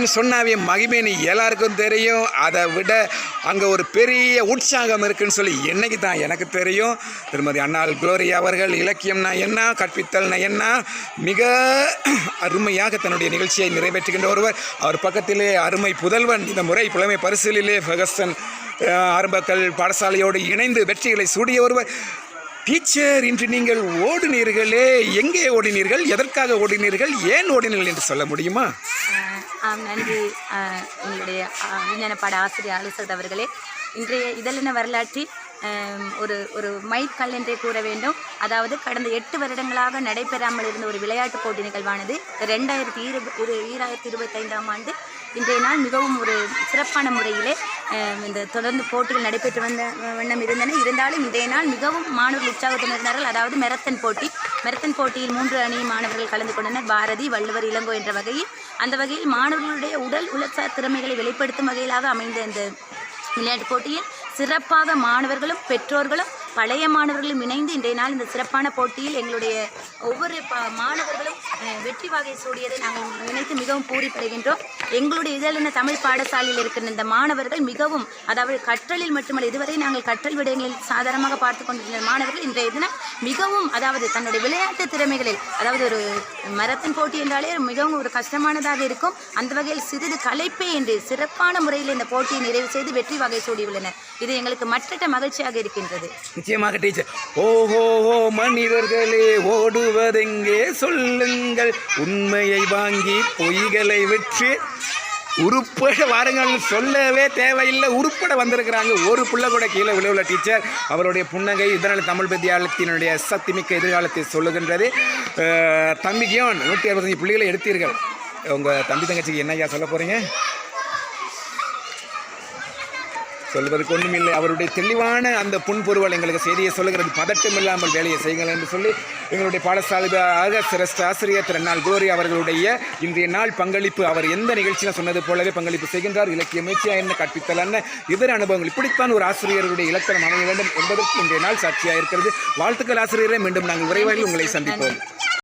அப்படின்னு சொன்னாவே மகிமேனி எல்லாருக்கும் தெரியும். அதை விட அங்கே ஒரு பெரிய உற்சாகம் இருக்குன்னு சொல்லி என்னைக்கு தான் எனக்கு தெரியும். திருமதி அண்ணாள் குளோரி அவர்கள் இலக்கியம்னா என்ன கற்பித்தல்னா என்ன மிக அருமையாக தன்னுடைய நிகழ்ச்சியை நிறைவேற்றுகின்ற ஒருவர். அவர் பக்கத்திலே அருமை புதல்வன் இந்த முறை புலமை பரிசிலே ஃபெகஸ்டன் ஆரம்பக்கல் பாடசாலையோடு இணைந்து வெற்றிகளை சூடிய ஒருவர். டீச்சர் இன்று நீங்கள் ஓடினீர்களே எங்கே ஓடினீர்கள் எதற்காக ஓடினீர்கள் ஏன் ஓடினீர்கள் என்று சொல்ல முடியுமா? நன்றி. உங்களுடைய எங்களுடைய விஞ்ஞான பாட ஆசிரியர் ஆலோசகர் அவர்களே இன்றைய இதழின வரலாற்றில் ஒரு ஒரு மைல்கல் என்றே கூற வேண்டும். அதாவது கடந்த எட்டு வருடங்களாக நடைபெறாமல் இருந்த ஒரு விளையாட்டுப் போட்டி நிகழ்வானது ரெண்டாயிரத்தி இரு இரு ஈராயிரத்தி இருபத்தைந்தாம் ஆண்டு இன்றைய நாள் மிகவும் ஒரு சிறப்பான முறையிலே இந்த தொடர்ந்து போட்டிகள் நடைபெற்று வந்த வண்ணம் இருந்தன. இருந்தாலும் இன்றைய நாள் மிகவும் மாணவர்கள் உற்சாகத்துடன் இருந்தார்கள். அதாவது மெரத்தன் போட்டி. மெரத்தன் போட்டியில் மூன்று அணி மாணவர்கள் கலந்து கொண்டனர். பாரதி வள்ளுவர் இளங்கோ என்ற வகையில். அந்த வகையில் மாணவர்களுடைய உடல் உளச்சார் திறமைகளை வெளிப்படுத்தும் வகையிலாக அமைந்த இந்த விளையாட்டுப் போட்டியில் சிறப்பாக மாணவர்களும் பெற்றோர்களும் பழைய மாணவர்களும் இணைந்து இன்றைய நாள் இந்த சிறப்பான போட்டியில் எங்களுடைய ஒவ்வொரு மாணவர்களும் வெற்றி வகை சூடியதை நாங்கள் நினைத்து மிகவும் பூரிப்படைகின்றோம். எங்களுடைய இதழின தமிழ் பாடசாலையில் இருக்கிற இந்த மாணவர்கள் மிகவும் அதாவது கற்றலில் மட்டுமல்ல இதுவரை நாங்கள் கற்றல் விடயங்களில் சாதாரணமாக பார்த்து கொண்டிருந்த மாணவர்கள் இன்றைய தினம் மிகவும் அதாவது தன்னுடைய விளையாட்டு திறமைகளில் அதாவது ஒரு மரத்தின் போட்டி என்றாலே மிகவும் ஒரு கஷ்டமானதாக இருக்கும். அந்த வகையில் சிறிது கலைப்பே என்று சிறப்பான முறையில் இந்த போட்டியை நிறைவு செய்து வெற்றி வகை சூடியுள்ளனர். இது எங்களுக்கு மற்ற மகிழ்ச்சியாக இருக்கின்றது. நிச்சயமாக டீச்சர் ஓஹோ ஓ மனிதர்களே ஓடுவதெங்கே சொல்லுங்கள். உண்மையை வாங்கி பொய்களை வெற்றி உருப்பட வாருங்கள். சொல்லவே தேவையில்லை. உருப்பட வந்திருக்கிறாங்க. ஒரு பிள்ளை கூட கீழே விழுவுல டீச்சர் அவருடைய புன்னகை இதனால் தமிழ் வித்தியாலயத்தினுடைய சக்திமிக்க எதிர்காலத்தை சொல்லுகின்றது. தம்பிக்கும் நூற்றி அறுபத்தஞ்சு புள்ளிகளை எடுத்தீர்கள்? உங்கள் தம்பி தங்கச்சிக்கு என்ன ஐயா சொல்ல போகிறீங்க சொல்வதற்கு ஒன்றும் இல்லை அவருடைய தெளிவான அந்த புன்பொருவல் எங்களுக்கு செய்தியை சொல்லுகிறது. பதட்டம் இல்லாமல் வேலையை செய்யுங்கள் என்று சொல்லி எங்களுடைய பாடசாலையாக சிரஸ்ட ஆசிரியர் திருநாள் கோரி அவர்களுடைய இன்றைய நாள் பங்களிப்பு அவர் எந்த நிகழ்ச்சியில் சொன்னது போலவே பங்களிப்பு செய்கின்றார். இலக்கிய முயற்சியா என்ன கற்பித்தல் என்ன இதர அனுபவங்கள் இப்படித்தான் ஒரு ஆசிரியருடைய இலக்கணம் அமைய வேண்டும் என்பதற்கு இன்றைய நாள் சாட்சியாக இருக்கிறது வாழ்த்துக்கள் ஆசிரியரை மீண்டும் நாங்கள் விரைவாக உங்களை சந்திப்போம்.